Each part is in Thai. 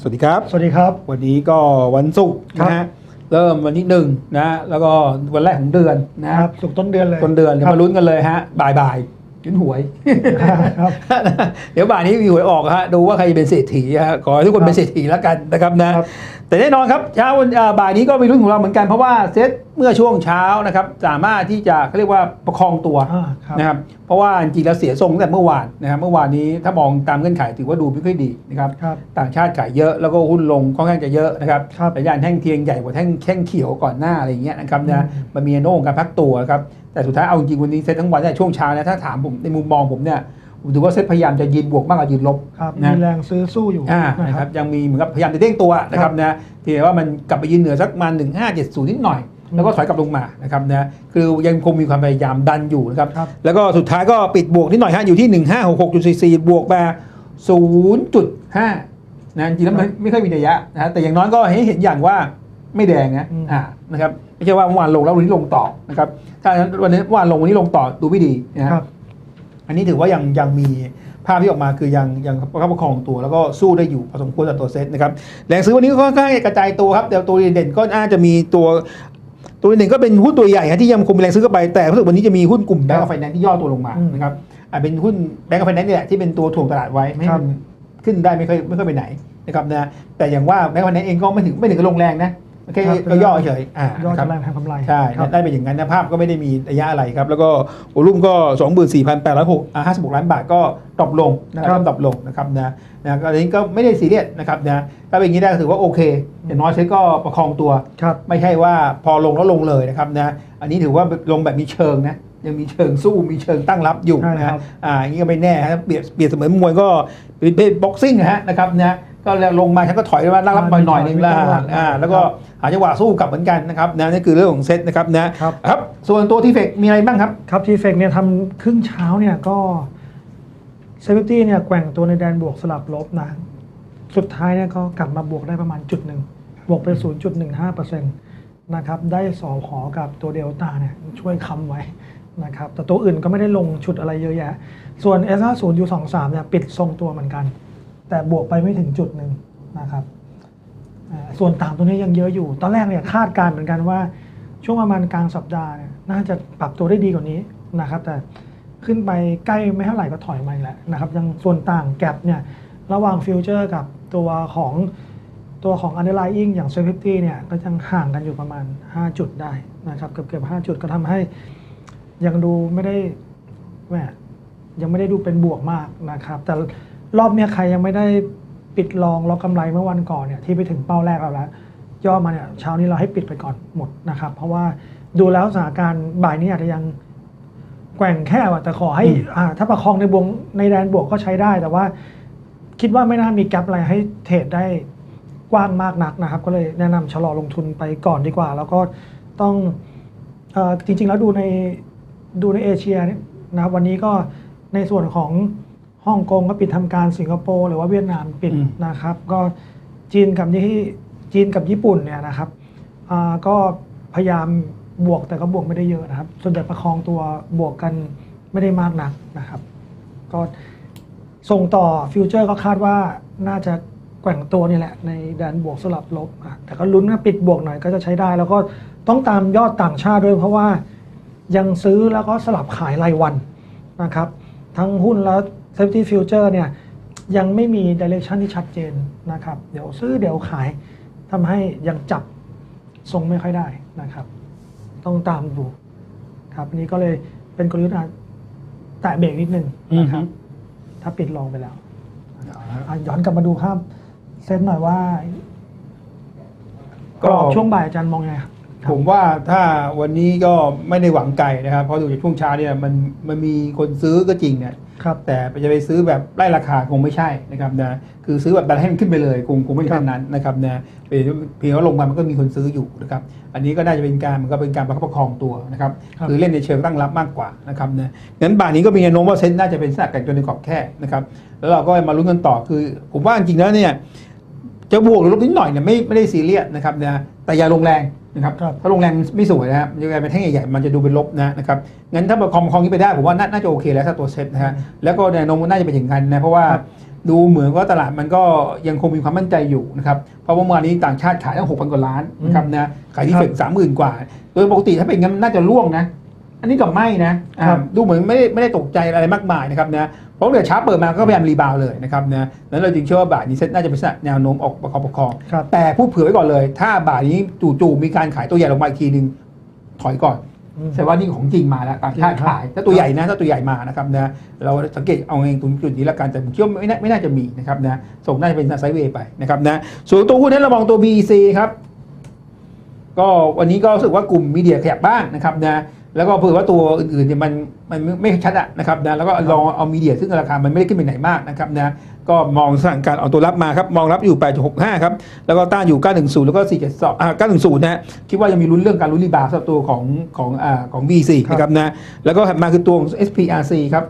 สวัสดีครับ สวัสดีครับ วันนี้ก็วันศุกร์ครับนะฮะเริ่มวันที่หนึ่งนะแล้วก็วันแรกของเดือนนะครับสุกร์ต้นเดือนเลยต้นเดือนเดี๋ยวครับมาลุ้นกันเลยฮะบ่ายบ่าย ๆลุ้นหวย ครับเดี๋ยวบ่ายนี้มีหวยออกฮะดูว่าใครจะเป็นเศรษฐีฮะขอให้ทุกคนเป็นเศรษฐีแล้วกันนะครับนะครับแต่แน่นอนครับเช้าวันอ่าบ่ายนี้ก็มีลุ้นของเราเหมือนกันเพราะว่าเซตเมื่อช่วงเช้านะครับ สามารถที่จะเขาเรียกว่าประคองตัวอ่าครับนะครับเพราะว่าจริงๆแล้วเสียทรงตั้งแต่เมื่อวานนะครับเมื่อวานนี้ถ้ามองตามเงื่อนไขถือว่าดูไม่ค่อยดีนะครับครับต่างชาติขายเยอะแล้วก็หุ้นลงค่อนข้างจะเยอะนะครับครับสัญญาณแท่งเทียงใหญ่กว่าแท่งแท่งเขียวก่อนหน้าอะไรอย่างเงี้ยนะครับอืนะมมันมีโน่ของการพักตัวครับ แต่สุดท้ายเอาจริงๆวันนี้เซ็ตทั้งวันเนี่ยช่วงเช้านะถ้าถามผมในมุมมองผมเนี่ยผมถือว่าเซ็ตพยายามจะยืนบวกมากกว่ายืนลบครับนะมีแรงซื้อสู้อยู่อ่านะนะคครัรับบยังมีเหมือนกับพยายามจะเด้งตัวนะครับนะเพียงแต่ว่ามันกลับไปยืนเหนือสักประมาณหนึ่งห้าเจ็ดศูนย์นิดหน่อยแล้วก็ถอยกลับลงมานะครับนะคือยังคงมีความพยายามดันอยู่นะครับครับแล้วก็สุดท้ายก็ปิดบวกนิดหน่อยฮะอยู่ที่1566.44บวกมา0.5นะจริงๆแล้วมันไม่ค่อยมีนัยยะนะฮะแต่อย่างน้อยก็ให้เห็นอย่างว่า ไม่แดงนะอืมอ่านะครับไม่ใช่ว่าเมื่อวานลงแล้ววันนี้ลงต่อนะครับถ้าวันนี้เมื่อวานลงวันนี้ลงต่อดูไม่ดีนะฮะครับ อันนี้ถือว่ายังยังมีภาพที่ออกมาคือยังยังประคับประคองตัวแล้วก็สู้ได้อยู่พอสมควรกับตัวเซตนะครับแรงซื้อวันนี้ก็ค่อนข้างกระจายตัวครับแต่ตัวเด่นๆก็น่าจะมีตัวตัวเด่นก็เป็นหุ้นตัวใหญ่ฮะที่ยังคงมีแรงซื้อเข้าไปแต่รู้สึกวันนี้จะมีหุ้นกลุ่มแบงก์ไฟแนนซ์ที่ย่อตัวลงมาอืมนะครับอ่าเป็นหุ้นแบงก์ไฟแนนซ์นี่แหละที่เป็นตัวถ่วงตลาดไว้ไม่ให้ครับมันขึ้นได้ไม่ค่อยไม่ค่อยไปไหนนะครับนะแต่อย่างว่าแบงก์ไฟแนนซ์เองก็ไม่ถึงไม่ถึงกับลงแรงนะ แค่ครับก็ย่อเฉยอ่ายอดนะครับกำลังทางกำไรใช่ครับได้เป็นอย่างนั้นนะภาพก็ไม่ได้มีระยะอะไรครับ แล้วก็วอลุ่มก็ 24,856ล้านบาทก็ตกลงนะคครัรับบตกลงนะครับนะนะก็อันนี้ก็ไม่ได้ซีเรียสนะครับนะถ้าเป็นอย่างนี้ได้ก็ถือว่าโอเคอย่างน้อยเซ็ตก็ประคองตัวครับไม่ใช่ว่าพอลงแล้วลงเลยนะครับนะอันนี้ถือว่าลงแบบมีเชิงนะยังมีเชิงสู้มีเชิงตั้งรับอยู่ใช่นะครัฮะบอ่าอย่างนี้ก็ไม่แน่ฮะเปรียบเปรียบเสมือนมวยก็เป็นเพศบ็อกซิ่งนะฮะนะครับนะ ก็แล้วลงมาฉันก็ถอยมาตั้งรับหน่อยหน่อยๆนึงแล้วมีจังหวะอ่าแล้วก็หาจังหวะสู้กลับเหมือนกันนะครับนะนี่คือเรื่องของเซตนะครับนะครับครับส่วนตัวที่เฟกมีอะไรบ้างครับ ครับทีเฟกเนี่ยทำครึ่งเช้าเนี่ยก็เซฟตี้เนี่ยแกว่งตัวในแดนบวกสลับลบนะ สุดท้ายเนี่ยก็กลับมาบวกได้ประมาณจุดหนึ่งบวกไป 0.15%นะครับได้สอหอกับตัวเดลต้าเนี่ยช่วยค้ำไว้นะครับแต่ตัวอื่นก็ไม่ได้ลงชุดอะไรเยอะแยะ ส่วน S50 U23 เนี่ยปิดทรงตัวเหมือนกัน แต่บวกไปไม่ถึงจุดหนึ่งนะครับส่วนต่างตัวนี้ยังเยอะอยู่ ตอนแรกเนี่ยคาดการเหมือนกันว่า ช่วงประมาณกลางสัปดาห์เนี่ยน่าจะปรับตัวได้ดีกว่านี้นะครับแต่ขึ้นไปใกล้ไม่เท่าไหร่ก็ถอยมาอีกแล้วนะครับยังส่วนต่างแกลบเนี่ยระหว่างฟิวเจอร์กับตัวของตัวของ underlying อย่าง safety เนี่ยก็ยังห่างกันอยู่ประมาณ 5 จุดได้นะครับเกือบเกือบ5จุดก็ทำให้ยังดูไม่ได้แหมยังไม่ได้ดูเป็นบวกมากนะครับ แต่ รอบเนี้ยใครยังไม่ได้ปิดลองล็อกกำไรเมื่อวันก่อนเนี่ยที่ไปถึงเป้าแรกเราแล้วย่อมาเนี่ยเช้านี้เราให้ปิดไปก่อนหมดนะครับ เพราะว่าดูแล้วสถานการณ์บ่ายนี้อาจจะยังแกว่งแค่ว่าแต่ขอให้อืมอ่าถ้าประคองในบวงในแดนบวกก็ใช้ได้แต่ว่า คิดว่าไม่น่ามีแกลบอะไรให้เทรดได้กว้างมากนักนะครับ ก็เลยแนะนำชะลอลงทุนไปก่อนดีกว่า แล้วก็ต้องเอ่อจริงๆแล้วดูในดูในเอเชียเนี่ยนะครับวันนี้ก็ในส่วนของ ฮ่องกงก็ปิดทำการสิงคโปร์หรือว่าเวียดนามปิดอืมนะครับ ก็จีนกับที่จีนกับญี่ปุ่นเนี่ยนะครับอ่าก็พยายามบวกแต่ก็บวกไม่ได้เยอะนะครับ ส่วนใหญ่ประคองตัวบวกกันไม่ได้มากนักนะครับ ก็ส่งต่อฟิวเจอร์ก็คาดว่าน่าจะแกว่งตัวนี่แหละในแดนบวกสลับลบอะแต่ก็ลุ้นนะปิดบวกหน่อยก็จะใช้ได้ แล้วก็ต้องตามยอดต่างชาติด้วยเพราะว่ายังซื้อแล้วก็สลับขายรายวันนะครับ ทั้งหุ้นและ safety future เนี่ยยังไม่มี direction ที่ชัดเจนนะครับ เดี๋ยวซื้อเดี๋ยวขายทำให้ยังจับทรงไม่ค่อยได้นะครับ ต้องตามดูครับอันนี้ก็เลยเป็นกลยุทธ์อะแตะเบรกนิดนึงนะครับ ถ้าปิดลองไปแล้วอะย้อนกลับมาดูภาพเซตหน่อยว่าก็กรอบช่วงบ่ายอาจารย์มองยังไงครับ ผมว่าถ้าวันนี้ก็ไม่ได้หวังไกลนะครับ เพราะดูจากช่วงเช้าเนี่ยมันมันมีคนซื้อก็จริงเนี่ยครับแต่จะไปซื้อแบบไล่ราคาคงไม่ใช่นะครับนะคือซื้อแบบดันให้มันขึ้นไปเลยคงคงไม่ใช่แบบนั้นนะครับนะเพียงเพียงว่าลงมามันก็มีคนซื้ออยู่นะครับอันนี้ก็น่าจะเป็นการมันก็เป็นการประคับประคองตัวนะครับครับคือเล่นในเชิงตั้งรับมากกว่านะครับนะงั้นบ่ายนี้ก็มีแนวโน้มว่าเซ็นน่าจะเป็นสถานการณ์ตัวในกรอบแค่นะครับแล้วเราก็มาลุ้นกันต่อคือ ผมว่าจริงๆแล้วเนี่ยจะบวกหรือลบนิดหน่อยเนี่ยไม่ไม่ได้ซีเรียสนะครับนะแต่อย่าลงแรง นะครับครับถ้าลงแรงไม่สวยนะครับยังไงเป็นแท่งใหญ่ๆมันจะดูเป็นลบนะนะครับงั้นถ้าประคองประคองนี้ไปได้ผมว่าน่าน่าจะโอเคแล้วถ้าตัวเซ็ตนะฮะแล้วก็แนวโน้มน่าจะเป็นอย่างนั้นนะเพราะว่าดูเหมือนว่าตลาดมันก็ยังคงมีความมั่นใจอยู่นะครับ เพราะว่าเมื่อวานนี้ต่างชาติขายตั้งหกพันกว่าล้านนะครับนะขายที่เฟกสามหมื่นกว่า โดยปกติถ้าเป็นงั้นน่าจะร่วงนะ อันนี้ก็ไม่นะอ่าครับดูเหมือนไม่ได้ไม่ได้ตกใจอะไรมากมายนะครับนะเพราะเดี๋ยวเช้าเปิดมาก็พยายามรีบาวด์เลยนะครับนะนั้นเราจึงเชื่อว่าบาทนี้เซ็ตน่าจะเป็นแนวโน้มออกประคองประคองครับแต่พูดเผื่อไว้ก่อนเลย ถ้าบาทนี้จู่ๆมีการขายตัวใหญ่ลงมาอีกทีหนึ่งถอยก่อนอืมแสดงว่านี่ของจริงมาแล้วต่างชาติจริงครับขายถ้าตัวใหญ่นะถ้าตัวใหญ่มานะครับนะเราสังเกตเอาเองตรงจุดนี้ละกันแต่ผมเชื่อว่าไม่น่าไม่น่าจะมีนะครับนะส่งน่าจะเป็นไซด์เวย์ไปนะครับนะส่วนตัวหุ้นนั้นเรามองตัว BEC ครับ ก็วันนี้ก็รู้สึกว่ากลุ่มมีเดียขยับบ้างนะครับนะ แล้วก็เผื่อว่าตัวอื่นๆเนี่ยมันมันไม่ไม่ชัดอะนะครับนะแล้วก็ลองเอามีเดียซึ่งราคามันไม่ได้ขึ้นไปไหนมากนะครับนะก็มองสถานการณ์เอาตัวรับมาครับมองรับอยู่ 8.65 ครับ แล้วก็ต้านอยู่ 910 แล้วก็ 472อ่า910 นะฮะคิดว่ายังมีลุ้นเรื่องการลุ้นรีบาวด์สำหรับตัวของของอ่าของ VC ครับนะครับนะแล้วก็ถัดมาคือตัวของ SPRC ครับ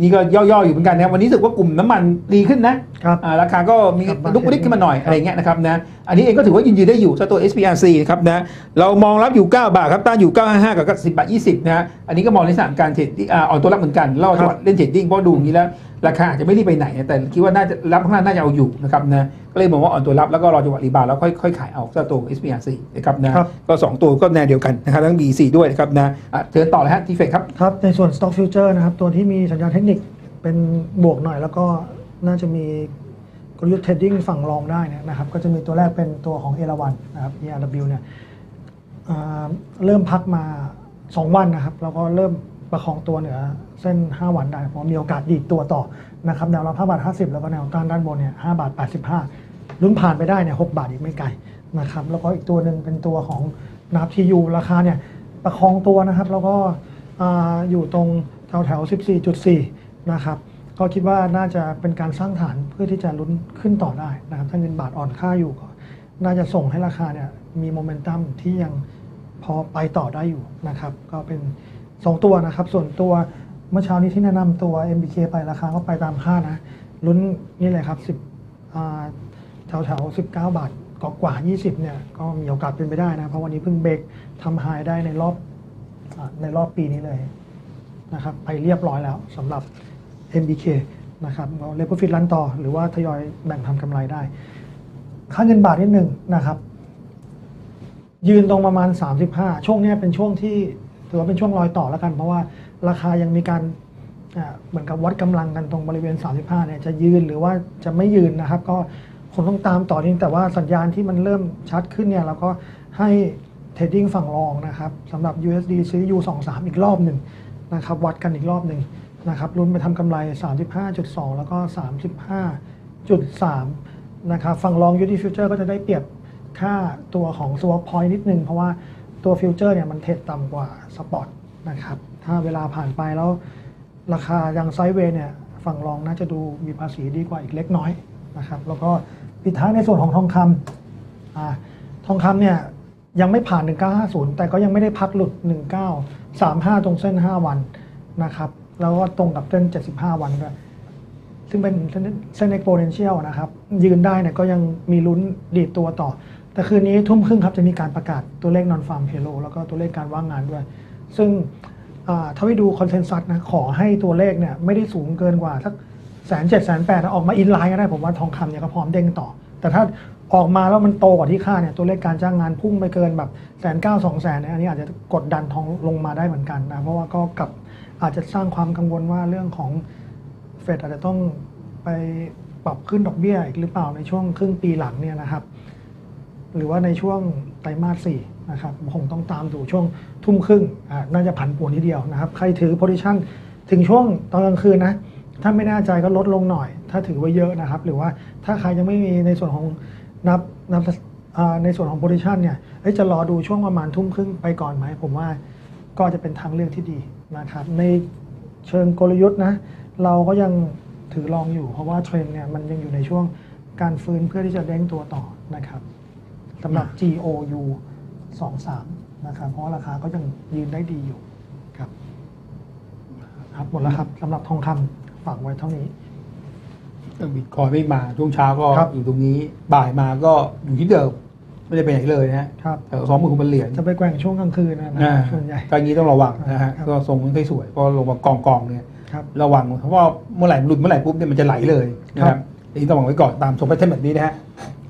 นี่ก็ย่อๆอยู่เหมือนกันนะวันนี้รู้สึกว่ากลุ่มน้ำมันดีขึ้นนะครับอ่าราคาก็มีกลับมาลุกลิกขึ้นมาหน่อยครับอะไรเงี้ยนะครับนะอันนี้เองก็ถือว่ายืนยืนได้อยู่สำหรับตัว SPRC นะครับนะเรามองรับอยู่ 9 บาทครับต้านอยู่ 955 กับ10บาท20นะฮะอันนี้ก็มองในสถานการณ์เทรดดิ้งอ่าอ่อนตัวรับเหมือนกันเราจังหวะเล่นเทรดดิ้งเพราะดูอย่างนี้แล้ว ราคาอาจจะไม่รีบไปไหนนะแต่คิดว่าน่าจะรับข้างหน้าน่าจะเอาอยู่นะครับนะก็เลยมองว่าอ่อนตัวรับแล้วก็รอจังหวะรีบาวด์แล้วค่อยค่อยขายเอาสำหรับตัว SPRC นะครับนะครับก็ 2 ตัวก็แนวเดียวกันนะครับทั้ง BC ด้วยนะครับนะอะเชิญต่อเลยฮะทีเฟกครับครับ ในส่วน Stock Future นะครับ ตัวที่มีสัญญาณเทคนิคเป็นบวกหน่อยแล้วก็น่าจะมีกลยุทธ์เทรดดิ้งฝั่งรองได้เนยนะครับ ก็จะมีตัวแรกเป็นตัวของเอราวันนะครับ ERW เนี่ยอ่าเริ่มพักมา 2 วันนะครับ แล้วก็เริ่ม ประคองตัวเหนือเส้น 5 วันได้ เพราะมีโอกาสดีดตัวต่อนะครับแนวรับ5บาท 50 แล้วก็แนวต้านด้านบนเนี่ย5บาท 85 ลุ้นผ่านไปได้เนี่ย6บาทอีกไม่ไกลนะครับแล้วก็อีกตัวหนึ่งเป็นตัวของนับทียูราคาเนี่ยประคองตัวนะครับแล้วก็อ่าอยู่ตรงแถวแถว 14.4 นะครับก็คิดว่าน่าจะเป็นการสร้างฐานเพื่อที่จะลุ้นขึ้นต่อได้นะครับถ้าเงินบาทอ่อนค่าอยู่ก็น่าจะส่งให้ราคาเนี่ยมีโมเมนตัมที่ยังพอไปต่อได้อยู่นะครับ ก็เป็น 2 ตัวนะครับ ส่วนตัวเมื่อเช้านี้ที่แนะนำตัว MBK ไปราคาก็ไปตามค่านะลุ้นนี่เลยครับ10อ่าแถวแถวๆ19 บาทกกว่า 20 เนี่ย ก็มีโอกาสเป็นไปได้นะ เพราะวันนี้เพิ่งเบรกทำไฮได้ในรอบอในรอบปีนี้เลยนะครับ ไปเรียบร้อยแล้วสำหรับ MBK นะครับเราเลเวอร์ฟิตรันต่อ หรือว่าทยอยแบ่งทำกำไรได้ ค่าเงินบาทนิดหนึ่งนะครับ ยืนตรงประมาณ 35 ช่วงนี้เป็นช่วงที่ ถือว่าเป็นช่วงรอยต่อแล้วกัน เพราะว่าราคายังมีการเหมือนกับวัดกำลังกันตรงบริเวณ 35 เนี่ยจะยืนหรือว่าจะไม่ยืนนะครับ ก็คงต้องตามต่อนิดแต่ว่าสัญญาณที่มันเริ่มชัดขึ้นเนี่ยเราก็ให้เทรดดิ้งฝั่งรองนะครับสำหรับ USD ซื้อ U23 อีกรอบหนึ่งนะครับวัดกันอีกรอบหนึ่งนะครับรุ่นไปทำกำไร 35.2 แล้วก็ 35.3 นะครับฝั่งรอง USD Future ก็จะได้เปรียบค่าตัวของ swap point นิดนึง เพราะว่า ตัวฟิวเจอร์เนี่ยมันเทรดต่ำกว่าสปอตนะครับถ้าเวลาผ่านไปแล้วราคายังไซด์เวย์เนี่ยฝั่งรองน่าจะดูมีภาษีดีกว่าอีกเล็กน้อยนะครับแล้วก็ปิดท้ายในส่วนของทองคำอทองคำเนี่ยยังไม่ผ่าน 1950 แต่ก็ยังไม่ได้พักหลุด 1935 ตรงเส้น 5 วันนะครับแล้วก็ตรงกับเส้น 75 วันด้วยซึ่งเป็นเส้นเส้น exponential นะครับยืนได้เนี่ยก็ยังมีลุ้นดีดตัวต่อ แต่คืนนี้ทุ่มครึ่งครับจะมีการประกาศตัวเลข non farm payroll แล้วก็ตัวเลขการว่างงานด้วย ซึ่งถ้าไปดูคอนเซนแซสนะขอให้ตัวเลขเนี่ยไม่ได้สูงเกินกว่าสักแสนเจ็ดแสนแปดออกมาอินไลน์ก็ได้ผมว่าทองคำเนี่ยก็พร้อมเด้งต่อ แต่ถ้าออกมาแล้วมันโตกว่าที่คาดเนี่ยตัวเลขการจ้างงานพุ่งไปเกินแบบแสนเก้าสองแสนเนี่ยอันนี้อาจจะกดดันทองลงมาได้เหมือนกันนะเพราะว่าก็กลับอาจจะสร้างความกังวลว่าเรื่องของเฟดอาจจะต้องไปปรับขึ้นดอกเบี้ยอีกหรือเปล่าในช่วงครึ่งปีหลังเนี่ยนะครับ หรือว่าในช่วงไตรมาสสี่นะครับคงต้องตามดูช่วงทุ่มครึ่งน่าจะผันผวนทีเดียวนะครับ ใครถือโพซิชันถึงช่วงตอนกลางคืนนะ ถ้าไม่แน่ใจก็ลดลงหน่อย ถ้าถือไว้เยอะนะครับ หรือว่าถ้าใครยังไม่มีในส่วนของนับนับในส่วนของโพซิชันเนี่ยจะรอดูช่วงประมาณทุ่มครึ่งไปก่อนไหม ผมว่าก็จะเป็นทางเลือกที่ดีนะครับ ในเชิงกลยุทธ์นะ เราก็ยังถือรองอยู่เพราะว่าเทรนเนี่ยมันยังอยู่ในช่วงการฟื้นเพื่อที่จะเด้งตัวต่อนะครับ สำหรับ GOU 23นะครับเพราะว่าราคาก็ยังยืนได้ดีอยู่ครับครับหมดแล้วครับสำหรับทองคำฝากไว้เท่านี้บิตคอยไม่มาช่วงเช้าก็ครับอยู่ตรงนี้บ่ายมาก็อยู่ที่เดิมไม่ได้ไปไหนเลยนะฮะครับแถวสองหมื่นเป็นเหรียญจะไปแกว่งช่วงกลางคืนนะนะอ่าส่วนใหญ่การนี้ต้องระวังนะฮะครับก็ทรงไม่ค่อยสวยเพราะลงมากองกองๆเนี่ยครับระวังเพราะว่าเมื่อไหร่หลุดเมื่อไหร่ปุ๊บเนี่ยมันจะไหลเลยนะคครัรับบอั นนี้ต้องระวังไว้ก่อนตามทรงแพทเทิร์นแบบนี้นะฮะ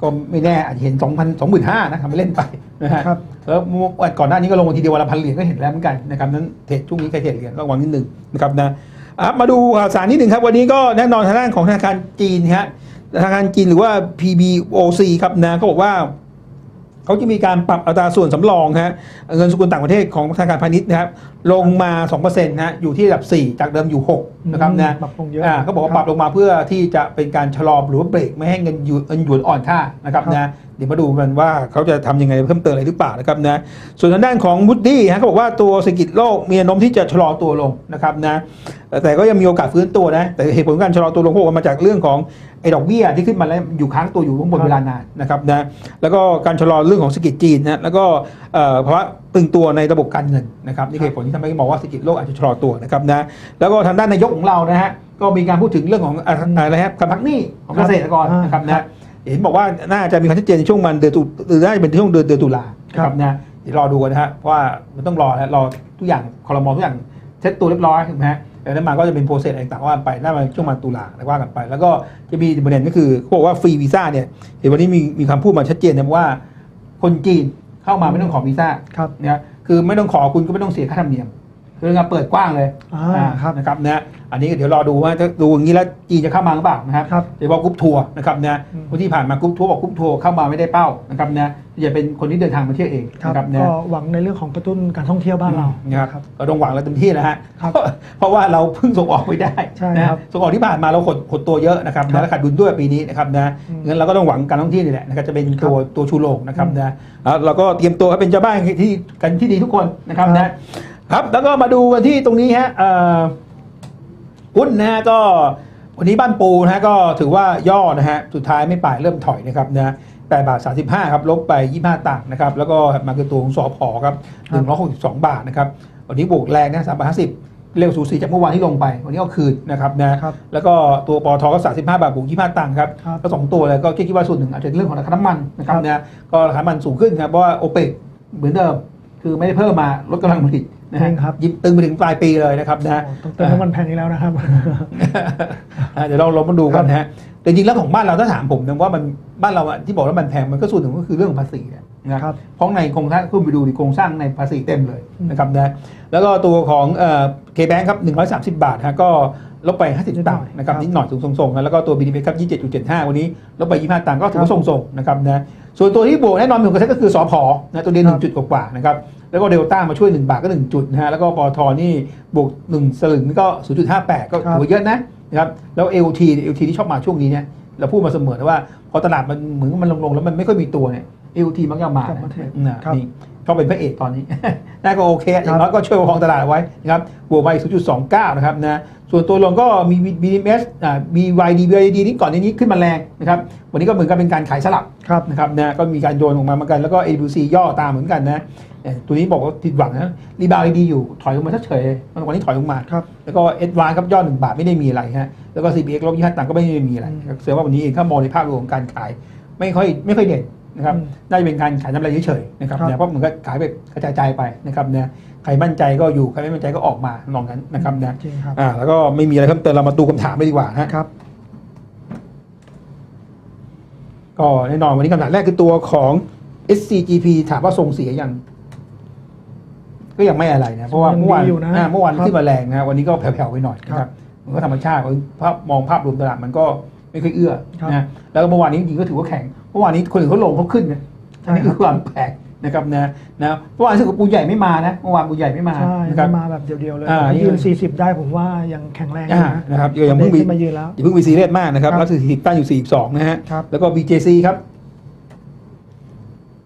ก็ไม่แน่อาจจะเห็น 2,000 25,000นะทำไปเล่นไปนะฮะครับแล้วเมื่อวันก่อนหน้านี้ก็ลงมาทีเดียววันละพันเหรียญก็เห็นแล้วเหมือนกันนะครับนั้นเทรดช่วงนี้ใครเทรดเหรียญระวังนิดนึงนะครับนะอะมาดูข่าวสารนิดหนึ่งครับ วันนี้ก็แน่นอนทางด้านของธนาคารจีนฮะธนาคารจีนหรือว่า PBOC ครับนะก็บอกว่า เขาจะมีการปรับอัตราส่วนสำรองฮะเงินสกุลต่างประเทศของธนาคารพาณิชย์นะครับลงมา2%นะฮะอยู่ที่ระดับ 4 จากเดิมอยู่ 6 นะครับนะปรับลงเยอะอ่าเขาบอกว่าปรับลงมาเพื่อที่จะเป็นการชะลอหรือว่าเบรกไม่ให้เงินหยวนเงินหยวนอ่อนค่านะครับครับนะเดี๋ยวมาดูกันว่าเขาจะทำยังไงเพิ่มเติมอะไรหรือเปล่านะครับนะส่วนทางด้านของมูดดี้ฮะเขาบอกว่าตัวเศรษฐกิจโลกมีแนวโน้มที่จะชะลอตัวลงนะครับนะแต่ก็ยังมีโอกาสฟื้นตัวนะแต่เหตุผลของการชะลอตัวลงเขาบอกว่ามาจากเรื่องของไอ้ดอกเบี้ยที่ขึ้นมาแล้วอยู่ค้างตัวอยู่ข้างบนครับเวลานานนะครับนะแล้วก็การชะลอเรื่องของเศรษฐกิจจีนนะแล้วก็เอ่อภาวะตึงตัวในระบบการเงินนะครับนี่คือเหตุผลที่ทำให้มองว่าเศรษฐกิจโลกอาจจะชะลอตัวนะครับนะแล้วก็ทางด้านนายกของเรานะฮะก็มีการพูดถึงเรื่องของอะอะไรครับการพักหนี้ของเกษตรกรนะครับครันะบเห็นบอกว่าน่าจะมีความชัดเจนในช่วงมันเดือนตุหรือน่าจะเป็นช่วงเดือนเดือนตุลาครับนะครับนะเดี๋ยวรอดูกันนะฮะเพราะว่ามันต้องรอนะรอทุกอย่างคอรมอทุกอย่างเซ็ตตัวเรียบร้อยถูกไหมฮะ แล้วนั้นมาก็จะเป็นโปรเซสอะไรต่างๆว่าไปน่ามาช่วงมาตุลาแล้วว่ากันไป แล้วก็จะมีประเด็นก็คือเขาบอกว่าฟรีวีซ่าเนี่ยเห็นวันนี้มีมีคำพูดมาชัดเจนนะว่า คนจีนเข้ามาไม่ต้องขอวีซ่าครับนะคือไม่ต้องขอคุณก็ไม่ต้องเสียค่าธรรมเนียมคืองานเปิดกว้างเลยอ่าอ่าครับนะครับนะ อันนี้เดี๋ยวรอดูว่าถ้าดูอย่างนี้แล้วจีนจะเข้ามาหรือเปล่านะครับครับโดยเฉพาะกรุ๊ปทัวร์นะครับนะอืม วันที่ผ่านมากรุ๊ปทัวร์บอกกรุ๊ปทัวร์เข้ามาไม่ได้เป้านะครับนะอย่าเป็นคนที่เดินทางมาเที่ยวเองครับนะครับนะ ก็หวังในเรื่องของกระตุ้นการท่องเที่ยวบ้านเรานะครับก็ต้องหวังเราเต็มที่นะฮะครับเพราะว่าเราเพิ่งส่งออกไม่ได้ใช่นะครับส่งออกที่ผ่านมาเราหดหดตัวเยอะนะครับครับนะและขาดดุลด้วยปีนี้นะครับนะอืมงั้นเราก็ต้องหวังการท่องเที่ยวนี่แหละนะครับจะเป็นครับตัวตัวชูโรงนะครับอืมนะแล้วเราก็เตรียมตัวให้เป็นเจ้าบ้านที่กันที่ดีทุกคนนะครับครับ นะครับแล้วก็มาดูกันที่ตรงนี้ฮะเอ่อ หุ้นนะฮะก็วันนี้บ้านปูนะฮะก็ถือว่าย่อนะฮะสุดท้ายไม่ป่ายเริ่มถอยนะครับนะแปดบาท35ครับลบไป25ตังค์นะครับแล้วก็มาคือตัวของสอพอครับครับ162บาทนะครับวันนี้บวกแรงนะ3บาท50เร็วสูสีจากเมื่อวานที่ลงไป วันนี้ก็คืนนะครับนะครับแล้วก็ตัวปอทก็35บาทบวก25ตังค์ครับครับก็สองตัวเลยก็คิดว่าส่วนหนึ่งอาจจะเป็นเรื่องของราคาน้ำมันนะครับครับนะก็ราคาน้ำมันสูงขึ้นครับเพราะว่าโอเปกเหมือนเดิมคือไม่ได้เพิ่มมาลดกำลังผลิต นะฮะจริงครับ ยิบตึงไปถึงปลายปีเลยนะครับนะโอ้ต้องเติมน้ำมันแพงอีกแล้วนะครับ อะเดี๋ยวเราลองมาดูกันนะฮะแต่จริงๆแล้วของบ้านเราถ้าถามผมนะว่ามันบ้านเราอะที่บอกว่ามันแพงมันก็ส่วนหนึ่งก็คือเรื่องของภาษีอะนะครับเพราะในโครงสร้างคุณไปดูดิโครงสร้างในภาษีเต็มเลยอืม นะครับนะแล้วก็ตัวของเคแบงครับ 130 บาทฮะก็ลบไปนิด50หน่ตัองยค์นะครับครับนิดหน่อยสูงส่งๆนะแล้วก็ตัว BDP ครับ 27.75 วันนี้ลบไป 25 ตังค์ก็ถือว่าครับส่งๆนะครับนะส่วนตัวที่บวกแน่นอนเป็นกระแทกก็คือสอพอนะตัวเดียวหนึ่งจุดกว่าๆนะครับ แล้วก็เดลต้ามาช่วย 1 บาทก็ 1 จุดนะฮะแล้วก็ปอทนี่บวก 1 สลึงนี่ก็0.58 ก็ถือว่าเยอะนะนะครับแล้ว LT LT ที่ชอบมาช่วงนี้เนี่ยเราพูดมาเสมอนะว่าพอตลาดมันเหมือนมันลงๆแล้วมันไม่ค่อยมีตัวเนี่ย LT มักจะมาครับนะนะครับนี่ชอบเป็นพระเอกตอนนี้ได้ก็โอเคอย่างน้อยก็ช่วยประคองตลาดไว้นะครับ บวกไป0.29 นะครับนะ ส่วนตัวลงก็มี BDMs อ่า BYD BYD นี่ก่อนนี้ขึ้นมาแรงนะครับ วันนี้ก็เหมือนกับเป็นการขายสลับครับนะครับนะ ก็มีการโยนออกมาเหมือนกัน แล้วก็ ABC ย่อตามเหมือนกันนะเอ่อ ตัวนี้บอกว่าผิดหวังนะรีบาวดีอยู่ถอยลงมาเฉยๆมันวันนี้ถอยลงมาครับแล้วก็เอ็ดวานครับย่อหนึ่งบาทไม่ได้มีอะไรฮะแล้วก็ CBX ลบยี่ห้าตังค์ก็ไม่ได้มีอะไรอืมแสดงว่าวันนี้เองถ้ามองในภาพรวมของการขาย ไม่ค่อยไม่ค่อยเด่นนะครับอืมน่าจะเป็นการขายน้ำไรเฉยๆนะครับครับเนี่ยเพราะเหมือนกับขายแบบกระจายๆไปนะครับเนี่ยใครมั่นใจก็อยู่ใครไม่มั่นใจก็ออกมาลองนั้นนะครับนะจริงครับอ่าแล้วก็ไม่มีอะไรเพิ่มเติมเรามาดูคำถามไปดีกว่าฮะครับก็แน่นอนวันนี้คำถามแรกคือตัวของ SCGP ถามว่าทรงเสียยัง ก็ยังไม่อะไรนะเพราะว่ายังเมื่อวานดีอยู่นะอ่าเมื่อวานครับขึ้นมาแรงนะวันนี้ก็แผ่วๆไปหน่อยครับนะครับมันก็ธรรมชาติภาพมองภาพรวมตลาดมันก็ไม่ค่อยเอื้อครับนะแล้วก็เมื่อวานนี้จริงๆก็ถือว่าแข็งเมื่อวานนี้คนอื่นเขาลงเขาขึ้นนะใช่อันนี้คือความแปลกนะครับนะนะเมื่อวานรู้สึกว่าปูใหญ่ไม่มานะเมื่อวานปูใหญ่ไม่มาใช่นะครับมาแบบเดียวๆเลยอ่าถ้ายืน 40 ได้ผมว่ายังแข็งแรงอยู่อ่านะนะครับยังเพิ่งเดิมีนขึ้นมายืนแล้วอย่าเพิ่งไปซีเรียสมากนะครับครับรับสถิติตั้งอยู่42นะฮะครับแล้วก็ BJC ครับ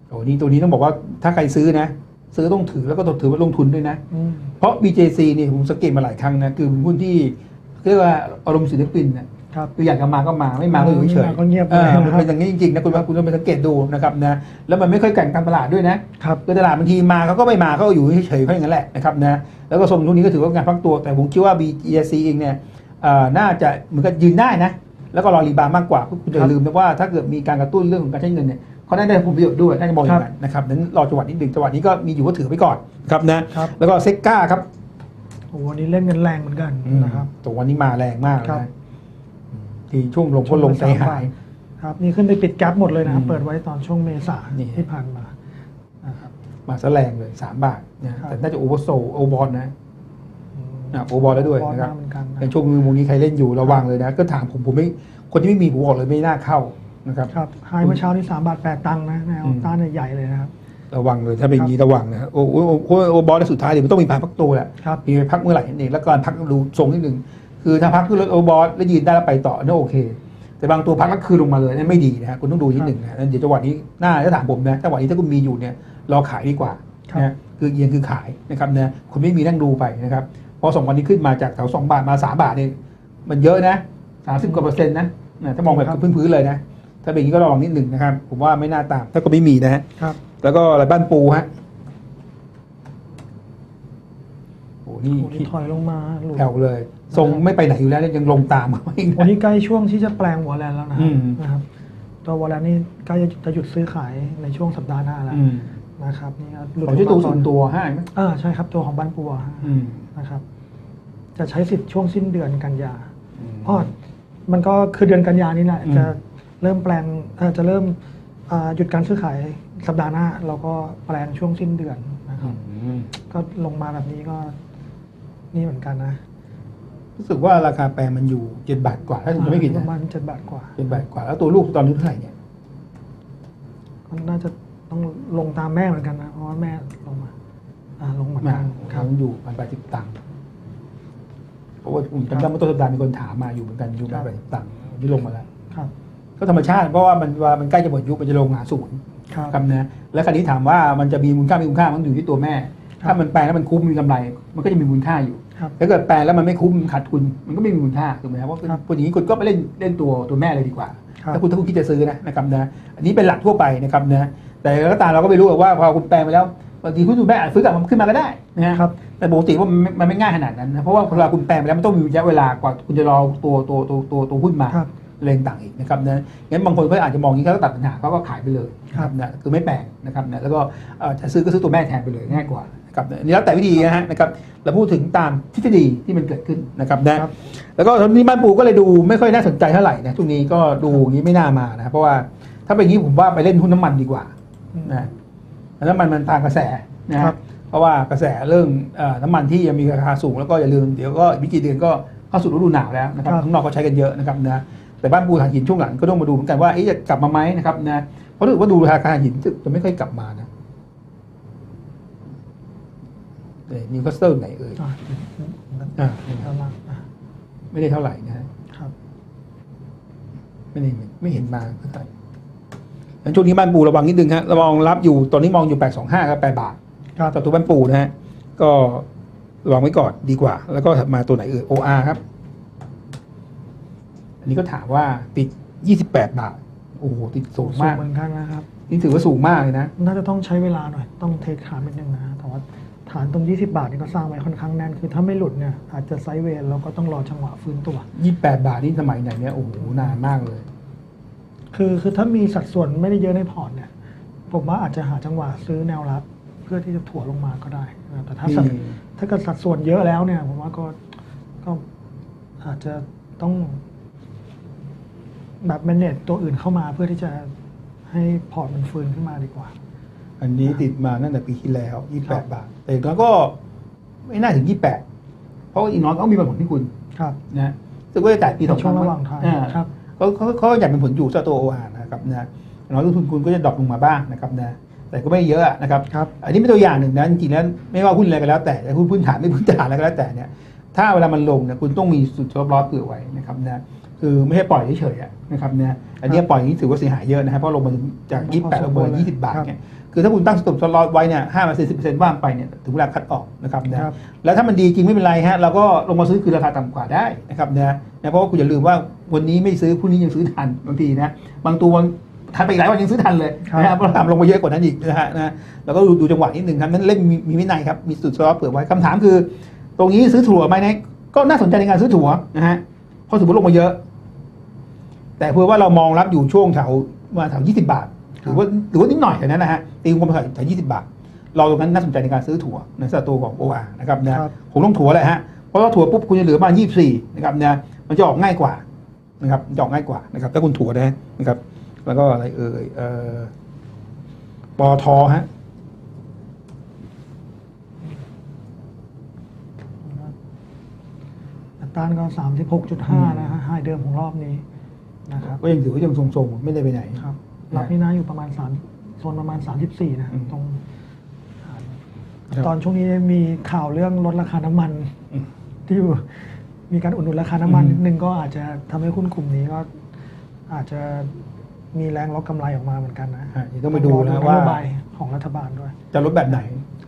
โอ้นี่ตัวนี้ต้องบอกว่าถ้าใครซื้อนะ ซื้อต้องถือแล้วก็ต้องถือว่าลงทุนด้วยนะอืมเพราะ BJC นี่ผมสังเกตมาหลายครั้งนะคือเป็นหุ้นที่เรียกว่าอารมณ์ศิลปินนะครับคืออยากจะมาก็มาไม่มาก็อยู่เฉยไม่มาก็เงียบเออเลยนะครับมันเป็นอย่างนี้จริงๆนะคุณว่าคุณต้องไปสังเกตดูนะครับนะแล้วมันไม่ค่อยแข่งการตลาดด้วยนะครับคือตลาดบางทีมาเขาก็ไม่มาเขาก็อยู่เฉยๆเพราะอย่างนั้นแหละนะครับนะแล้วก็ทรงช่วงนี้ก็ถือว่าการพักตัวแต่ผมคิดว่า BJC เองเนี่ยเอ่อน่าจะเหมือนกับยืนได้นะแล้วก็รอรีบาวด์มากกว่าคุณอย่าลืมนะว่าถ้าเกิดมีการกระตุ้นเรื่องของการใช้เงินเนี่ย เขาได้ได้ผลประโยชน์ด้วยน่าจะมองอย่างนั้นนะครับนั้นรอจังหวะนิดหนึ่งจังหวะนี้ก็มีอยู่ก็ถือไว้ก่อนครับนะครับ แล้วก็เซ็กก้าครับโอ้โหวันนี้เล่นกันแรงเหมือนกันนะครับตัววันนี้มาแรงมากเลยครับนะอืมที่ช่วงลงก็ลงใจหายครับนี่ขึ้นไปปิดแก๊ปหมดเลยนะครับอืมเปิดไว้ตอนช่วงเมษานี่ที่ผ่านมานะครับมาซะแรงเลยสามบาทนะครับแต่น่าจะโอเวอร์โซโอบอลนะอืมอะโอบอลแล้วด้วยบอลนะครับมาเหมือนกันนะในช่วงมือวงนี้ใครเล่นอยู่ระวังเลยนะ ก็ถามผมผมไม่คนที่ไม่มีผมบอกเลยไม่น่าเข้า นะครับครับไฮเมื่อเช้านี่สามบาทแปดตังค์นะแนวอืมต้านใหญ่ๆเลยนะครับ ระวังเลยถ้าเป็นอย่างนี้ระวังนะโอ้โอ้โอ้โอ้โอบอลในสุดท้ายเดี๋ยวมันต้องมีพักพักตัวแหละครับมีไปพักเมื่อไหร่นั่นเองแล้วการพักดูทรงนิดนึงคือถ้าพักขึ้นรถโอบอลแล้วยืนได้แล้วไปต่อนี่นโอเค แต่บางตัวพักแล้วคืนลงมาเลยนั่นไม่ดีนะฮะคุณต้องดูนิดหนึ่งนะเดี๋ยวจังหวะนี้หน้าถ้าถามผมนะจังหวะนี้ถ้าคุณมีอยู่เนี่ยรอขายดีกว่าครับนะคือเอียงคือขายนะครับนะคุณไม่มีนั่งดูไปนะครับเพอสองวันนี้ขึ้นมาจากแถวสองบาทมาสามบาทเนี่ยมันเยอะนะสามสิบกว่าเปอร์เซ็นต์นะนะถ้ามองแบบพื้นๆเลยนะ ถ้าเป็นอย่างนี้ก็ระวังนิดหนึ่งนะครับ ผมว่าไม่น่าตามถ้าก็ไม่มีนะฮะครับ แล้วก็อะไรบ้านปูฮะโอ้นี่โอ้นี่ถอยลงมาหลุดแถวเลยทรงไม่ไปไหนอยู่แล้วยังลงตามมาอีกวันนะ นี้ใกล้ช่วงที่จะแปลงวอลเลนแล้วนะอืม นะครับตัววอลเลนนี่ใกล้จะหยุดซื้อขายในช่วงสัปดาห์หน้าแล้วอืมนะครับนี่ก็หลุดของชื่อตัวลงมาส่วนตัวให้ไหมอ่าใช่ครับตัวของบ้านปัวอืมนะครับ จะใช้สิทธิ์ช่วงสิ้นเดือนกันยา อืม เพราะมันก็คือเดือนกันยานี่แหละ อืม จะ เริ่มแปลงเอ่อจะเริ่มอ่าหยุดการซื้อขายสัปดาห์หน้า เราก็แปลงช่วงสิ้นเดือนนะครับอืมก็ลงมาแบบนี้ก็นี่เหมือนกันนะรู้สึกว่าราคาแปลงมันอยู่เจ็ดบาทกว่าถ้าผมจะไม่ผิดปนะระมาณเจ็ดบาทกว่าเจ็ดบาทกว่า แล้วตัวลูกตอนนี้เท่าไหร่เนี่ยก็น่าจะต้องลงตามแม่เหมือนกันนะเพราะว่าแม่ลงมาอ่าลงเหมือนมากันคครัรับบอยู่พันแปดสิบตังค์เพราะว่าผมจำได้เมื่อต้นสัปดาห์มีคนถามมาอยู่เหมือนกันอยู่พันแปดสิบตังค์นี่ลงมาแล้วครับ ก็ธรรมชาติเพราะว่ามันว่ามันใกล้จะหมดยุคมันจะลงหาศูนย์ครับ ครับนะแล้วคราวนี้ถามว่ามันจะมีมูลค่าไม่มูลค่ามันอยู่ที่ตัวแม่ ครับถ้ามันแปลงแล้วมันคุ้มมีกำไร มันก็จะมีมูลค่าอยู่ครับถ้าเกิดแปลงแล้วมันไม่คุ้มขาดทุนมันก็ไม่มีมูลค่าถูกไหมครับเพราะครับคนอย่างนี้คุณก็ไปเล่นเล่นตัวตัวแม่เลยดีกว่า ครับถ้าคุณถ้าคุณคิดจะซื้อนะนะครับนะอันนี้เป็นหลักทั่วไปนะครับนะแต่ก็ตามเราก็ไม่รู้หรอกว่าพอคุณแปลงไปแล้วบางทีคุณดูแม่อาจซื้อกลับมันขึ้นมาก็ได้นะฮะครับ แต่ปกติว่ามันไม่มันไม่ง่ายขนาดนั้นนะเพราะว่าเวลาคุณแปลงไปแล้วมันต้องมีระยะเวลากว่าคุณจะรอตัวตัวตัวตัวตัวหุ้นมา ครับ เลงต่างอีกนะครับนะงั้นบางคนก็อาจจะมองอย่างนี้เขาก็ตัดปัญหาเขาก็ขายไปเลยครับนะคือไม่แปลงนะครับนะแล้วก็เอ่อจะซื้อก็ซื้อตัวแม่แทนไปเลยง่ายกว่านะครับอันนี้แล้วแต่วิธีนะฮะนะครับเราพูดถึงตามทฤษฎีที่มันเกิดขึ้นนะครับนะครับแล้วก็ตอนนี้บ้านปูก็เลยดูไม่ค่อยน่าสนใจเท่าไหร่นะช่วงนี้ก็ดูอย่างนี้ไม่น่ามานะครับเพราะว่าถ้าเป็นอย่างนี้ผมว่าไปเล่นหุ้นน้ำมันดีกว่าอืมนะน้ำมันมันตามกระแสนะครับเพราะว่ากระแสเรื่องเอ่อน้ำมันที่ยังมีราคาสูงแล้วก็อย่าลืมเดี๋ยวก็อีกไม่กี่เดือนก็เข้าสู่ฤดูหนาวแล้วนะครับครับข้างนอกก็ใช้กันเยอะนะครับนะ แต่บ้านปูถ่านหินช่วงหลังก็ต้องมาดูเหมือนกันว่าเอ๊ะจะกลับมาไหมนะครับนะเพราะรู้สึกว่าดูราคาถ่านหินจะจะไม่ค่อยกลับมานะนิวคาสเซิลไหนเอ่ยอ่าอ่าด้านล่างอะไม่ได้เท่าไหร่นะฮะครับ ไม่ได้ไม่เห็นมาเท่าไหร่งั้นช่วงนี้บ้านปูระวังนิดนึงฮะระวังรับอยู่ตอนนี้มองอยู่825ครับ8บาทครับต่อตัวบ้านปูนะฮะก็ระวังไว้ก่อนดีกว่า แล้วก็ถัดมาตัวไหนเอ่ย OR ครับ อันนี้ก็ถามว่าติด 28 บาท โอ้โห ติดสูงมากเหมือนกันนะครับ นี่ถือว่าสูงมากเลยนะ น่าจะต้องใช้เวลาหน่อย ต้องเทคฐานนิดนึงนะแต่ว่าฐานตรง 20 บาทนี่ก็สร้างไว้ค่อนข้างแน่น คือถ้าไม่หลุดเนี่ยอาจจะไซด์เวย์เราก็ต้องรอจังหวะฟื้นตัว 28 บาทนี่สมัยไหนเนี่ยโอ้โห นานมากเลย คือคือถ้ามีสัดส่วนไม่ได้เยอะในพอร์ตเนี่ย ผมว่าอาจจะหาจังหวะซื้อแนวรับ เพื่อที่จะถั่วลงมาก็ได้นะแต่ถ้าสัดนี่ถ้าเกิดสัดส่วนเยอะแล้วเนี่ย ผมว่าก็ก็อาจจะต้อง แบบแมเนจตัวอื่นเข้ามาเพื่อที่จะให้พอร์ตมันฟื้นขึ้นมาดีกว่า อันนี้ติดมาตั้งแต่ปีที่แล้วครับ28 บาท แต่แล้วก็ไม่น่าถึง 28 เพราะว่าอีกน้อยก็มีผลที่คุณครับนะซึ่งก็จะจ่ายปีสองช่วงระหว่างทางอ่ครับเขาเขาเขาอยากเป็นผลอยู่สตัวโออานะครับนะน้อยลงทุนคุณก็จะดรอปลงมาบ้างนะครับนะแต่ก็ไม่เยอะนะครับครับ อันนี้เป็นตัวอย่างหนึ่งนะจริงๆแล้วไม่ว่าหุ้นอะไรก็แล้วแต่แต่หุ้นพื้นฐานไม่พื้นฐานอะไรก็แล้วแต่เนี่ยถ้าเวลามันลงเนี่ยคุณต้องมีสุดชอบลอสเผื่อไว้นะครับนะ คือไม่ใช่ปล่อยเฉยๆอะนะครับนะอันนี้ปล่อยอย่างนี้ถือว่าเสียหายเยอะนะครับเพราะลงมาจาก28ลงมา20 บาทเนี่ยคือถ้าคุณตั้งสต็อปลอสไว้เนี่ยห้าเปอร์เซ็นต์สิบเปอร์เซ็นต์ว่างไปเนี่ยถึงเวลาคัดออกนะครับนะครับแล้วถ้ามันดีจริงไม่เป็นไรฮะเราก็ลงมาซื้อคือราคาต่ำกว่าได้นะครับนะนะเพราะว่าคุณอย่าลืมว่าวันนี้ไม่ซื้อพรุ่งนี้ยังซื้อทันบางทีนะบางตัวทันไปอีกหลายวันยังซื้อทันเลยครับนะครับเพราะราคาลงมาเยอะกว่านั้นอีกนะฮะนะแล้วก็ดูดูจังหวะนิดหนึ่งครับนั้นเล่นมีมีวินัยครับมีสุดซอฟเผื่อไว้คำถามคือ ตรงนี้ซื้อถั่วไหมนะก็น่าสนใจในการซื้อถั่วนะฮะเพราะสมมติลงมาเยอะ แต่เพื่อว่าเรามองรับอยู่ช่วงแถวมาแถว20บาทถือว่าถือว่านิดหน่อยแค่นั้นนะฮะตีกลมๆแถวยี่สิบบาทรอตรงนั้นน่าสนใจในการซื้อถั่วในสตัวของโออานะครับนะครับคงต้องถั่วแหละฮะเพราะว่าถั่วปุ๊บคุณจะเหลือประมาณยี่สี่นะครับนะมันจะออกง่ายกว่านะครับมันจะออกง่ายกว่านะครับถ้าคุณถั่วนะนะครับ แล้วก็อะไรเอ่ยเอ่อปอทฮะอัตราก็สามสิบหกจุดห้านะฮะไฮเดิมของรอบนี้ นะครับก็ยังถือว่ายังทรงๆ ไม่ได้ไปไหน ครับรับนี่นะอยู่ประมาณสามโซนประมาณสามสิบสี่นะอืมตรงครับตอนช่วงนี้มีข่าวเรื่องลดราคาน้ำมันอืมที่อยู่มีการอุดหนุนราคาน้ำมันอืมนิดนึงก็อาจจะทำให้หุ้นกลุ่มนี้ก็อาจจะมีแรงลดกำไรออกมาเหมือนกันนะอะเดี๋ยวต้องไปดูนะนว่าโยบายของรัฐบาลด้วย จะลดแบบไหน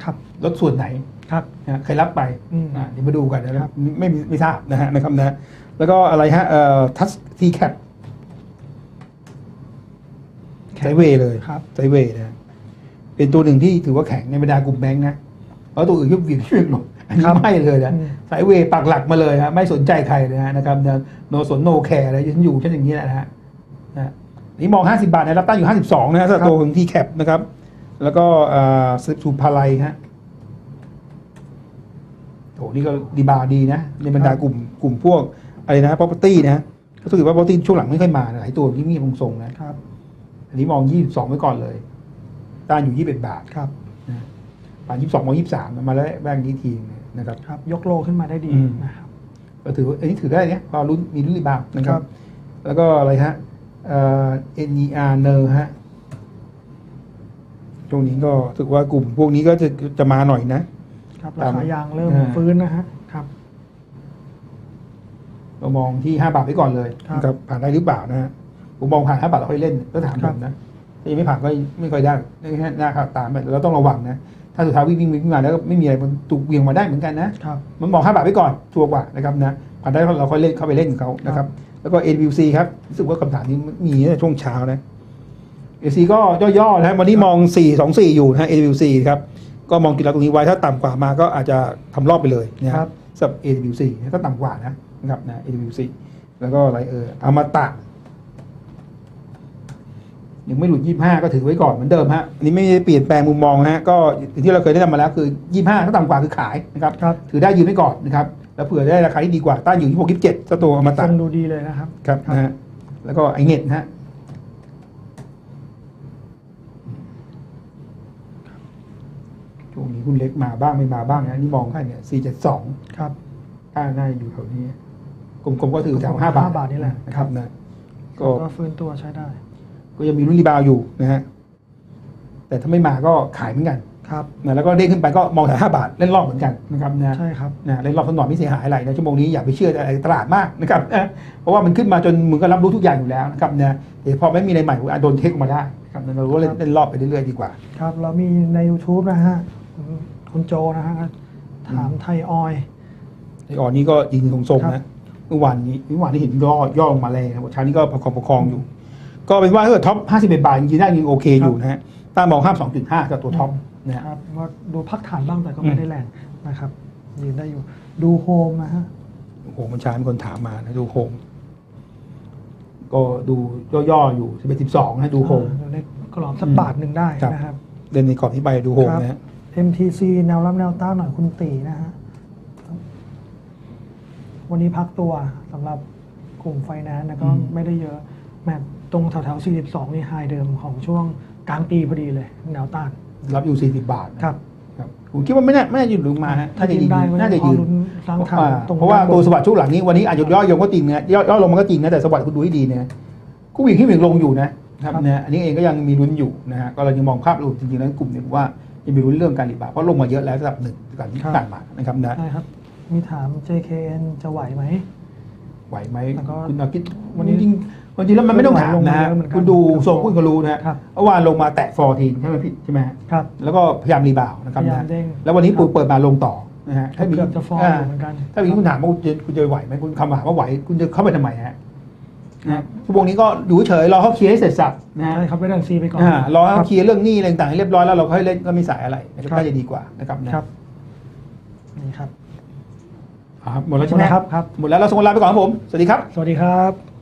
ครับลดส่วนไหนครับนะใครรับไปอืมอะเดี๋ยวมาดูกันนะครับไม่ไม่ไม่ทราบนะฮะนะครับนะแล้วก็อะไรฮะเอ่อทัสทีแคป ไซด์เวย์เลยครับไซด์เวย์นะเป็นตัวหนึ่งที่ถือว่าแข็งในบรรดากลุ่มแบงค์นะเพราะตัวอื่นยุบหยิบช่วยลงอันนี้ครับไม่เลยนะอืมไซด์เวย์ปักหลักมาเลยฮะไม่สนใจใครเลยฮะนะครับโนสนโนแคร์อะไรฉันอยู่ฉันอย่างนี้แหละนะฮะนะนี่มอง 50 บาทนะรับตั้งอยู่ 52 นะฮะสำหรับตัวของทีแคปนะครับ แล้วก็อ่าสุภาลัยฮะโถนี่ก็ดีบาร์ดีนะ ในบรรดากลุ่มกลุ่มพวกอะไรนะ property นะก็ถือว่า property ช่วงหลังไม่ค่อยมานะหลายตัวที่มีทรงๆนะครับ อันนี้มอง 22 ไว้ก่อนเลยต้านอยู่ 21 บาทครับป่าน22มอง23 มาแล้วแบงค์นี้ทีนึงนะครับครับ ยกโลขึ้นมาได้ดีอืมนะครับก็ถือว่าอันนี้ถือได้เนี่ยพอรุ่นมีรุ่นรีบาวนะครัครับบแล้วก็อะไรฮะเอ่อ NER เนอร์ฮะช่วงนี้ก็ถือว่ากลุ่มพวกนี้ก็จะจะมาหน่อยนะ ครับตารามคายางเริ่มอ่าฟื้นนะฮะครับเรามองที่ห้าบาทไว้ก่อนเลยครับนะครับผ่านได้หรือเปล่านะฮะ ผมมองผ่านห้าบาทเราค่อยเล่นก็ถามคผรับมนะถ้ายังไม่ผ่านก็ไม่ค่อยได้ไม่ค่อยน่าขับตามไปเราต้องระวังนะถ้าสุดท้ายวิ่งวิ่งวิ่งมาแล้วก็ไม่มีอะไรมันถูกเบี่ยงมาได้เหมือนกันนะครับมันมองห้าบาทไว้ก่อนชัวร์กว่านะครับนะผ่านได้เราค่อยเล่นเข้าไปเล่นกับเขานะครับ แล้วก็ NWC ครับรู้สึกว่าคำถามนี้มีในช่วงเช้านะ NWC ก็ย่อๆนะวันนี้มอง 4 2 4 อยู่นะ NWC ครับ ก็มองจุดรับตรงนี้ไว้ถ้าต่ำกว่ามาก็อาจจะทำรอบไปเลยนะคครัรับบสำหรับ NWC ถ้าต่ำกว่านะนะครับนะ NWC แล้วก็อะไรเอออมตะ ยังไม่หลุด25ก็ถือไว้ก่อนเหมือนเดิมฮะอันนี้ไม่ได้เปลี่ยนแปลงมุมมองฮะก็อย่างที่เราเคยแนะนำมาแล้วคือ25ถ้าต่ำกว่าคือขายนะครับครับถือได้ยืนไว้ก่อนนะครับแล้วเผื่อได้ราคาที่ดีกว่าต้านอยู่ที่6 27เจ้าตัวอมทตะรงดูดีเลยนะครับครับนะฮะแล้วก็ไอเน็ตนะฮะช่วงนี้หุ้นเล็กมาบ้างไม่มาบ้างนะนี่มองให้เนี่ย472ครับต้านน่าจะอยู่แถวนี้กลมๆก็ถือแถว5บาท5บาทนี่แหละนะครับนะก็ก็ฟื้นตัวใช้ได้ ก็ยังมีรุ่นรีบาวอยู่นะฮะแต่ถ้าไม่มาก็ขายเหมือนกันครับนะแล้วก็เด้งขึ้นไปก็มองแถว5บาทเล่นรอบเหมือนกันนะครับนะใช่ครับนะเล่นรอบถนนไม่เสียหายอะไรนะชั่วโมงนี้อย่าไปเชื่ออะไรตลาดมากนะครับนะเพราะว่ามันขึ้นมาจนมึงก็รับรู้ทุกอย่างอยู่แล้วนะครับนะเดี๋ยวพอไม่มีอะไรใหม่อาจโดนเทคออกมาได้นะครับนะเราก็เล่นครับเล่นรอบไปเรื่อยๆดีกว่า ครับเรามีใน YouTube นะฮะคุณคุณโจนะฮะถามไทยออยล์ไอออนนี้ก็ยิงทรงครัๆบนะเมื่อวานนี้เมื่อวานนี้เห็นย่อย่อลงมาแรงนะครับเช้านี้ก็ประคองประคองอยู่ ก็เป็นว่าถ้าเกิดท็อป51 บาทจริงๆได้ยิงโอเคอยู่นะฮะต้านมองห้าม2.5กับตัวท็อปนะฮะครับก็ดูพักฐานบ้างแต่ก็อืไม่มได้แรงนะครับยืนได้อยู่ ดูโฮมนะฮะโอ้โหมันช้ามีคนถามมานะดูโฮมก็ดูย่อๆอยู่11 12นะดูโฮมอยู่ในกรอบสักอืมบาทหนึ่งได้ครับนะครับเล่นในกรอบที่ไปดูโฮมครับนะฮะ MTC แนวรับแนวต้านหน่อยคุณตีนะฮะวันนี้พักตัวสำหรับกลุ่มไฟแนนซ์นะก็อืมไม่ได้เยอะแม้ ตรงแถวๆ42 นี่ไฮเดิมของช่วงกลางปีพอดีเลย แนวต้าน รับอยู่ 40 บาทนะครับ ครับผมคิดว่าไม่น่าไม่น่าจะหยุดลงมาฮะถ้าจะยืนได้ก็น่าจะพอยืนลุ้นสร้างทางอ่าตรงเพราะว่าด้นบนตัวสวัสดิ์ช่วงหลังนี้วันนี้อาจจะย่อยงก็จริงนะย่อย่อลงมันก็จริงนะแต่สวัสดิ์คุณดูให้ดีเนี่ยกูวิ่งขึ้นวิ่งลงอยู่นะครับเนี่ยอันนี้เองก็ยังมีลุ้นอยู่นะฮะก็เรายังมองภาพรวมจริงๆแล้วกลุ่มเนี่ยว่ายังมีลุ้นเรื่องการรีบาวด์เพราะลงมาเยอะแล้วระดับหนึ่งจากที่ผ่านมานะครับนะใช่ครับมีถาม JKN จะไหวไหมไหวไหมแล้วก็คุณอาคิดวัวันนนี้นี้จริงๆวัน จริงแล้วมันไม่ต้องถามนะฮะลงมาเยอะเหมือนกันคุณดูทรงคุณก็รู้นะฮะครับเมื่อวานลงมาแตะฟอร์ทีใช่ไหมพี่ใช่ไหมฮะครับ แล้วก็พยายามรีบาวด์นะครับพยายามนะเด้งแล้ววันนี้ครับปูเปิดมาลงต่อนะฮะถ้ามีเกือบจะฟอร์มอยู่เหมือนกันถ้ามีคุณถามว่าคุณจะคุณจะไหวไหมคุณคำถามว่าไหวคุณจะเข้าไปทำไมฮะนะชั่วโมงนี้ก็อยู่เฉยรอเขาเคลียร์ให้เสร็จสับนะฮะใช่ครับไปดันซีไปก่อนอ่ารอให้คเขารับเคลียร์เรื่องหนี้อะไรต่างๆให้เรียบร้อยแล้วเราค่อยเล่นก็ไม่สายอะไรนะครับครับน่าจะดีกว่านะครับนะครับนี่ครับอ่าครับหมดแล้วใช่ไหมครับครับหมดแล้วเราส่งเวลาไปก่อนครับผม สวัสดีครับ สวัสดีครับ